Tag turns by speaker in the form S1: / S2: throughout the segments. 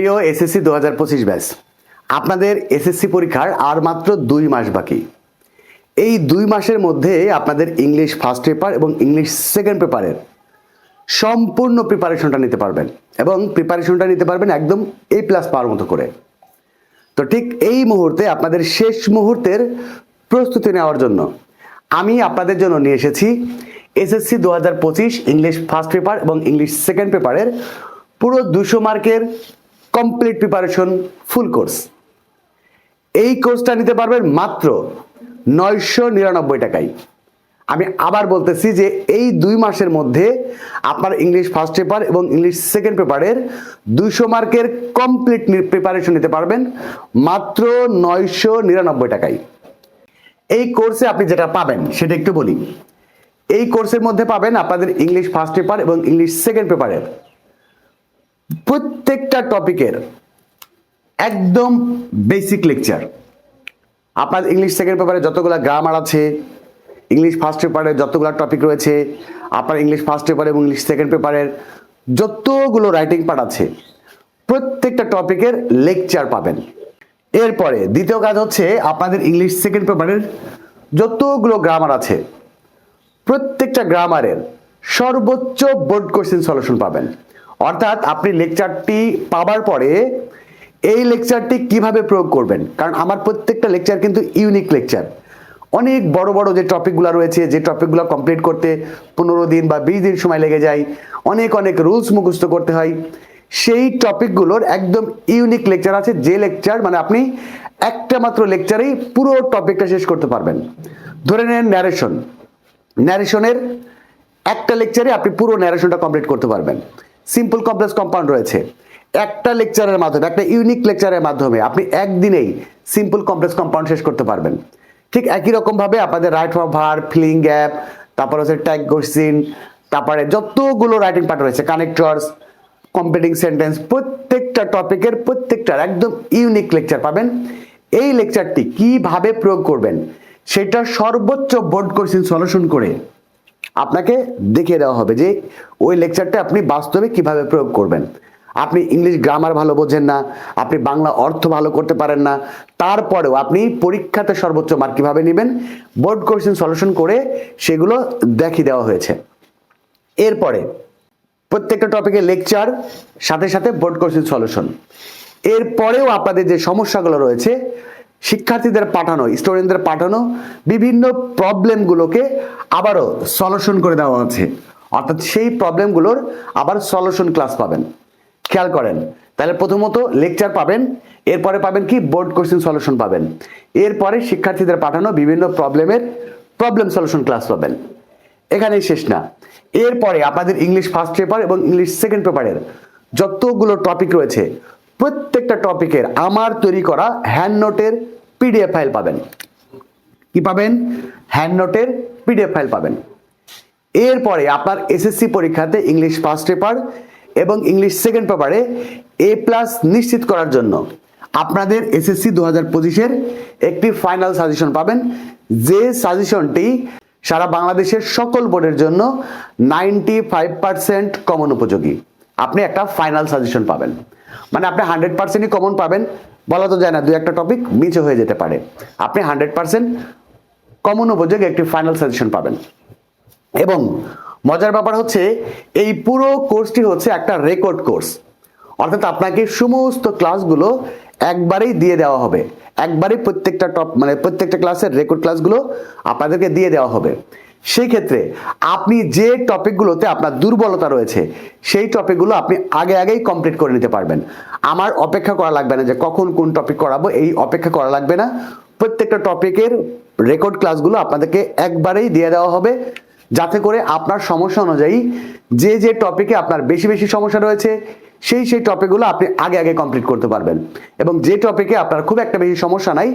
S1: প্রিয় এসএসসি দু হাজার পঁচিশ ব্যাস আপনাদের এসএসসি পরীক্ষার আর মাত্র দুই মাস বাকি। এই দুই মাসের মধ্যে আপনাদের ইংলিশ ফার্স্ট পেপার এবং ইংলিশ সেকেন্ড পেপারের সম্পূর্ণ প্রিপারেশনটা নিতে পারবেন এবং প্রিপারেশনটা নিতে পারবেন একদম এ প্লাস পাওয়ার মতো করে। তো ঠিক এই মুহূর্তে আপনাদের শেষ মুহূর্তের প্রস্তুতি নেওয়ার জন্য আমি আপনাদের জন্য নিয়ে এসেছি এসএসসি দু হাজার পঁচিশ ইংলিশ ফার্স্ট পেপার এবং ইংলিশ সেকেন্ড পেপারের পুরো দুশো মার্কের কমপ্লিট প্রিপারেশন ফুল কোর্স এই কোর্সটা নিতে পারবেন মাত্র নয়শো নিরানব্বই টাকায়। আমি আবার বলতেছি যে এই দুই মাসের মধ্যে আপনার ইংলিশ ফার্স্ট পেপার এবং ইংলিশ সেকেন্ড পেপারের দুইশো মার্কের কমপ্লিট প্রিপারেশন নিতে পারবেন মাত্র নয়শো নিরানব্বই টাকায়। এই কোর্সে আপনি যেটা পাবেন, সেটা একটু বলি। এই কোর্সের মধ্যে পাবেন আপনাদের ইংলিশ ফার্স্ট পেপার এবং ইংলিশ সেকেন্ড পেপারের প্রত্যেকটা টপিকের একদম বেসিক লেকচার আপনার ইংলিশ সেকেন্ড পেপারে যতগুলো গ্রামার আছে ইংলিশ ফার্স্ট পেপারে যতগুলো টপিক রয়েছে, আপনার ইংলিশ ফার্স্ট পেপার এবং ইংলিশ সেকেন্ড পেপারের যতগুলো রাইটিং পার্ট আছে, প্রত্যেকটা টপিকের লেকচার পাবেন। এরপরে দ্বিতীয় কাজ হচ্ছে আপনাদের ইংলিশ সেকেন্ড পেপারের যতগুলো গ্রামার আছে, প্রত্যেকটা গ্রামারের সর্বোচ্চ বোর্ড কোশ্চেন সলিউশন পাবেন। অর্থাৎ আপনি লেকচারটি পাবার পরে এই লেকচারটি কীভাবে প্রয়োগ করবেন? কারণ আমার প্রত্যেকটা লেকচার কিন্তু ইউনিক লেকচার অনেক বড় বড় যে টপিকগুলো রয়েছে, যে টপিকগুলো কমপ্লিট করতে পনেরো দিন বা বিশ দিন সময় লেগে যায়, অনেক অনেক রুলস মুখস্থ করতে হয়। সেই টপিকগুলোর একদম ইউনিক লেকচার আছে, যে লেকচার মানে আপনি একটা মাত্র লেকচারেই পুরো টপিকটা শেষ করতে পারবেন। ধরে নেন ন্যারেশন ন্যারেশনের একটা লেকচারে আপনি পুরো ন্যারেশনটা কমপ্লিট করতে পারবেন। সিম্পল কমপ্লেক্স কম্পাউন্ড রয়েছে। একটা লেকচারের মাধ্যমে, একটা ইউনিক লেকচারের মাধ্যমে আপনি একদিনেই সিম্পল কমপ্লেক্স কম্পাউন্ড শেষ করতে পারবেন। ঠিক একই রকমভাবে আপনাদের right for verb filling gap তারপর হচ্ছে ট্যাগ কোশ্চিন তারপরে যতগুলো রাইটিং পার্ট রয়েছে কানেক্টরস কম্পিটিং সেন্টেন্স প্রত্যেকটা টপিকের প্রত্যেকটার একদম ইউনিক লেকচার পাবেন। এই লেকচারটি কীভাবে প্রয়োগ করবেন, সেটা সর্বোচ্চ বোর্ড কোশ্চিন সলিউশন করে আপনাকে দেখিয়ে দেওয়া হবে যে ওই লেকচারটা আপনি বাস্তবে কীভাবে প্রয়োগ করবেন। আপনি ইংলিশ গ্রামার ভালো বোঝেন না, আপনি বাংলা অর্থ ভালো করতে পারেন না, তারপরেও আপনি পরীক্ষাতে সর্বোচ্চ মার্ক কীভাবে নেবেন বোর্ড কোশ্চেন সলিউশন করে সেগুলো দেখিয়ে দেওয়া হয়েছে। এরপরে প্রত্যেকটা টপিকের লেকচার সাথে সাথে বোর্ড কোশ্চেন সলিউশন এরপরেও আপনাদের যে সমস্যাগুলো রয়েছে শিক্ষার্থীদের পাঠানো স্টুডেন্টদের পাঠানো বিভিন্ন প্রবলেমগুলোকে আবারও সলিউশন করে দেওয়া আছে অর্থাৎ সেই প্রবলেমগুলোর আবার সলিউশন ক্লাস পাবেন। খেয়াল করেন, তাহলে প্রথমত লেকচার পাবেন, এরপরে পাবেন কি? বোর্ড কোশ্চেন সলিউশন পাবেন। এরপরে শিক্ষার্থীদের পাঠানো বিভিন্ন প্রবলেমের প্রবলেম সলিউশন ক্লাস পাবেন। এখানেই শেষ না। এরপরে আপনাদের ইংলিশ ফার্স্ট পেপার এবং ইংলিশ সেকেন্ড পেপারের যতগুলো টপিক রয়েছে প্রত্যেকটা টপিকের আমার তৈরি করা হ্যান্ড নোটের পিডিএফ ফাইল পাবেন। কি পাবেন? হ্যান্ড নোটের পিডিএফ ফাইল পাবেন। এরপরে আপনার এসএসসি পরীক্ষাতে ইংলিশ ফার্স্ট পেপার এবং ইংলিশ সেকেন্ড পেপারে এ প্লাস নিশ্চিত করার জন্য আপনাদের এসএসসি দু হাজার পঁচিশের একটি ফাইনাল সাজেশন পাবেন। যে সাজেশনটি সারা বাংলাদেশের সকল বোর্ডের জন্য নাইনটি ফাইভ পার্সেন্ট কমন উপযোগী। আপনি একটা ফাইনাল সাজেশন পাবেন। মানে আপনি হান্ড্রেড পার্সেন্টই কমন পাবেন। বলা তো যায় না দু একটা টপিক মিচে হয়ে যেতে পারে। আপনি হান্ড্রেড পার্সেন্ট কমন উপযোগী একটি ফাইনাল সাজেশন পাবেন। এবং মজার ব্যাপার হচ্ছে, এই পুরো কোর্সটি হচ্ছে একটা রেকর্ড কোর্স অর্থাৎ আপনাকে সমস্ত ক্লাসগুলো একবারেই দিয়ে দেওয়া হবে। একবারেই প্রত্যেকটা টপ মানে প্রত্যেকটা ক্লাসের রেকর্ড ক্লাসগুলো আপনাদেরকে দিয়ে দেওয়া হবে। সেই ক্ষেত্রে আপনি যে টপিকগুলোতে আপনার দুর্বলতা রয়েছে, সেই টপিকগুলো আপনি আগে আগেই কমপ্লিট করে নিতে পারবেন। আমার অপেক্ষা করা লাগবে না যে কখন কোন টপিক করাবো, এই অপেক্ষা করা লাগবে না। প্রত্যেকটা টপিকের রেকর্ড ক্লাসগুলো আপনাদেরকে একবারেই দিয়ে দেওয়া হবে, যাতে করে আপনার সমস্যা অনুযায়ী যে যে টপিকে আপনার বেশি বেশি সমস্যা রয়েছে, সেই সেই টপিকগুলো আপনি আগে আগে কমপ্লিট করতে পারবেন। এবং যে টপিকে আপনার খুব একটা বেশি সমস্যা নাই,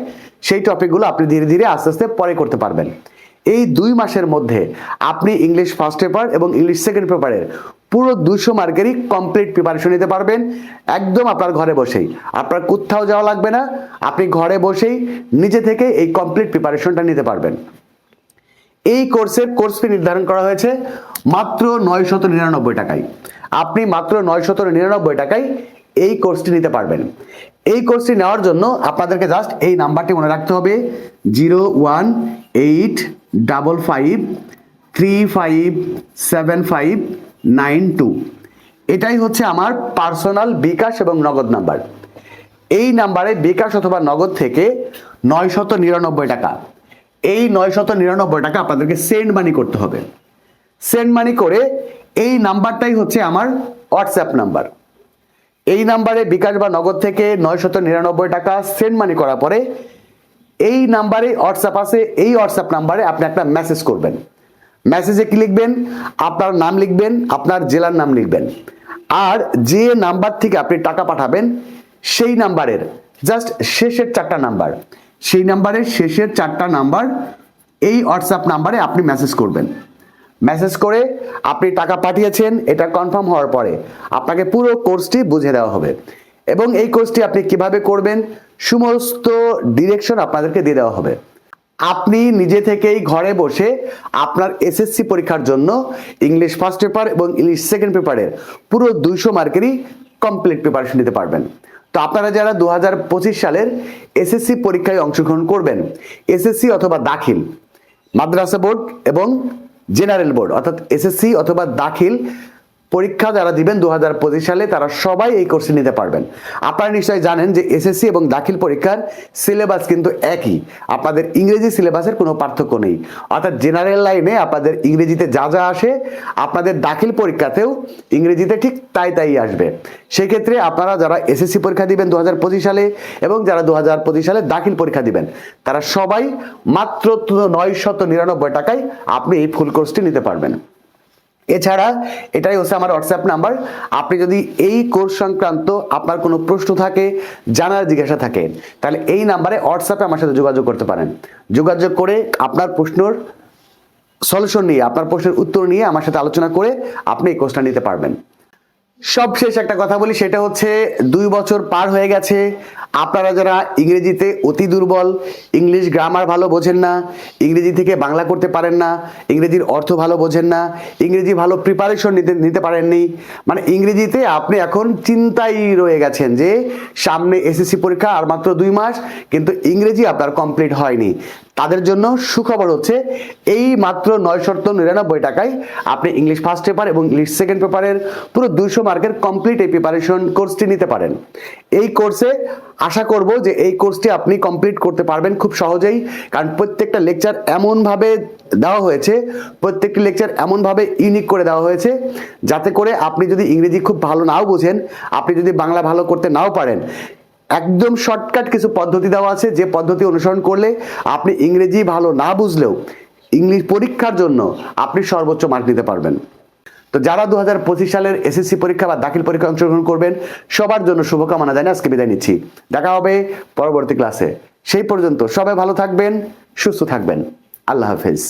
S1: সেই টপিকগুলো আপনি ধীরে ধীরে আস্তে আস্তে পরে করতে পারবেন। এই দুই মাসের মধ্যে আপনি ইংলিশ ফার্স্ট পেপার এবং ইংলিশ সেকেন্ড পেপারের পুরো দুশো মার্কেরই কমপ্লিট প্রিপারেশন নিতে পারবেন। একদম আপনার ঘরে বসেই। আপনার কোথাও যাওয়া লাগবে না। আপনি ঘরে বসেই নিজে থেকে এই কমপ্লিট প্রিপারেশনটা নিতে পারবেন। এই কোর্সের কোর্স ফি নির্ধারণ করা হয়েছে মাত্র নয় শত নিরানব্বই টাকায়। আপনি মাত্র নয় শত নিরানব্বই টাকায় এই কোর্সটি নিতে পারবেন। এই কোর্সটি নেওয়ার জন্য আপনাদেরকে জাস্ট এই নাম্বারটি মনে রাখতে হবে zero one eight double five three five seven five nine two এটাই হচ্ছে আমার পার্সোনাল বিকাশ এবং নগদ নাম্বার এই নাম্বারে বিকাশ অথবা নগদ থেকে নয়শত নিরানব্বই টাকা। এই নয়শত নিরানব্বই টাকা আপনাদেরকে সেন্ড মানি করতে হবে। সেন্ড মানি করে এই নাম্বারটাই হচ্ছে আমার হোয়াটসঅ্যাপ নাম্বার এই নাম্বারে বিকাশ বা নগদ থেকে নয়শত নিরানব্বই টাকা সেন্ড মানি করার পরে এই নাম্বারে হোয়াটসঅ্যাপ আছে, এই হোয়াটসঅ্যাপ নাম্বারে আপনি একটা মেসেজ করবেন। মেসেজে কি লিখবেন? আপনার নাম লিখবেন, আপনার জেলার নাম লিখবেন। আর যে নাম্বার থেকে আপনি টাকা পাঠাবেন, সেই নাম্বারের জাস্ট শেষের চারটা নাম্বার, সেই নাম্বারের শেষের চারটা নাম্বার, এই হোয়াটসঅ্যাপ নাম্বারে আপনি মেসেজ করবেন। মেসেজ করে আপনি টাকা পাঠিয়েছেন, এটা কনফার্ম হওয়ার পরে আপনাকে পুরো কোর্সটি বুঝে দেওয়া হবে। এবং এই কোর্সটি আপনি কীভাবে করবেন, সমস্ত ডিরেকশন আপনাদেরকে দিয়ে দেওয়া হবে। আপনি নিজে থেকেই ঘরে বসে আপনার এসএসসি পরীক্ষার জন্য ইংলিশ ফার্স্ট পেপার এবং ইংলিশ সেকেন্ড পেপারের পুরো দুইশো মার্কেরই কমপ্লিট প্রিপারেশন নিতে পারবেন। তো আপনারা যারা দু হাজার পঁচিশ সালের এসএসসি পরীক্ষায় অংশগ্রহণ করবেন এসএসসি অথবা দাখিল, মাদ্রাসা বোর্ড এবং জেনারেল বোর্ড, অর্থাৎ এসএসসি অথবা দাখিল পরীক্ষা যারা দিবেন দু হাজার পঁচিশ সালে, তারা সবাই এই কোর্সে নিতে পারবেন। আপনারা নিশ্চয়ই জানেন যে এসএসসি এবং দাখিল পরীক্ষার সিলেবাস কিন্তু একই। আপনাদের ইংরেজি সিলেবাসের কোনো পার্থক্য নেই। অর্থাৎ জেনারেল লাইনে আপনাদের ইংরেজিতে যা যা আসে, আপনাদের দাখিল পরীক্ষাতেও ইংরেজিতে ঠিক তাই তাই আসবে। সেক্ষেত্রে আপনারা যারা এসএসসি পরীক্ষা দিবেন দু হাজার পঁচিশ সালে এবং যারা দু হাজার পঁচিশ সালে দাখিল পরীক্ষা দিবেন, তারা সবাই মাত্র নয় শত নিরানব্বই টাকায় আপনি এই ফুল কোর্সটি নিতে পারবেন। এছাড়া এটাই হচ্ছে আমার হোয়াটসঅ্যাপ নাম্বার আপনি যদি এই কোর্স সংক্রান্ত আপনার কোনো প্রশ্ন থাকে, জানার জিজ্ঞাসা থাকে, তাহলে এই নাম্বারে হোয়াটসঅ্যাপে আমার সাথে যোগাযোগ করতে পারেন। যোগাযোগ করে আপনার প্রশ্নর সলিউশন নিয়ে, আপনার প্রশ্নের উত্তর নিয়ে আমার সাথে আলোচনা করে আপনি এই কোর্সটা নিতে পারবেন। সবশেষ একটা কথা বলি, সেটা হচ্ছে দুই বছর পার হয়ে গেছে। আপনারা যারা ইংরেজিতে অতি দুর্বল, ইংলিশ গ্রামার ভালো বোঝেন না, ইংরেজি থেকে বাংলা করতে পারেন না, ইংরেজির অর্থ ভালো বোঝেন না, ইংরেজি ভালো প্রিপারেশন নিতে নিতে পারেননি মানে ইংরেজিতে আপনি এখন চিন্তায় রয়ে গেছেন যে সামনে এসএসসি পরীক্ষা আর মাত্র দুই মাস, কিন্তু ইংরেজি আপনার কমপ্লিট হয়নি। তাদের জন্য সুখবর হচ্ছে এই মাত্র নয়শত নিরানব্বই টাকায় আপনি ইংলিশ ফার্স্ট পেপার এবং ইংলিশ সেকেন্ড পেপারের পুরো দুইশো মার্কের কমপ্লিট এই প্রিপারেশন কোর্সটি নিতে পারেন। এই কোর্সে আশা করব যে এই কোর্সটি আপনি কমপ্লিট করতে পারবেন খুব সহজেই, কারণ প্রত্যেকটা লেকচার এমনভাবে দেওয়া হয়েছে, প্রত্যেকটি লেকচার এমনভাবে ইউনিক করে দেওয়া হয়েছে, যাতে করে আপনি যদি ইংরেজি খুব ভালো নাও বোঝেন, আপনি যদি বাংলা ভালো করতে নাও পারেন একদম শর্টকাট কিছু পদ্ধতি দেওয়া আছে, যে পদ্ধতি অনুসরণ করলে আপনি ইংরেজি ভালো না বুঝলেও ইংলিশ পরীক্ষার জন্য আপনি সর্বোচ্চ মার্ক নিতে পারবেন। তো যারা দু হাজার পঁচিশ সালের এসএসসি পরীক্ষা বা দাখিল পরীক্ষা অংশগ্রহণ করবেন, সবার জন্য শুভকামনা জানিয়ে আজকে বিদায় নিচ্ছি। দেখা হবে পরবর্তী ক্লাসে সেই পর্যন্ত সবাই ভালো থাকবেন, সুস্থ থাকবেন। আল্লাহ হাফেজ।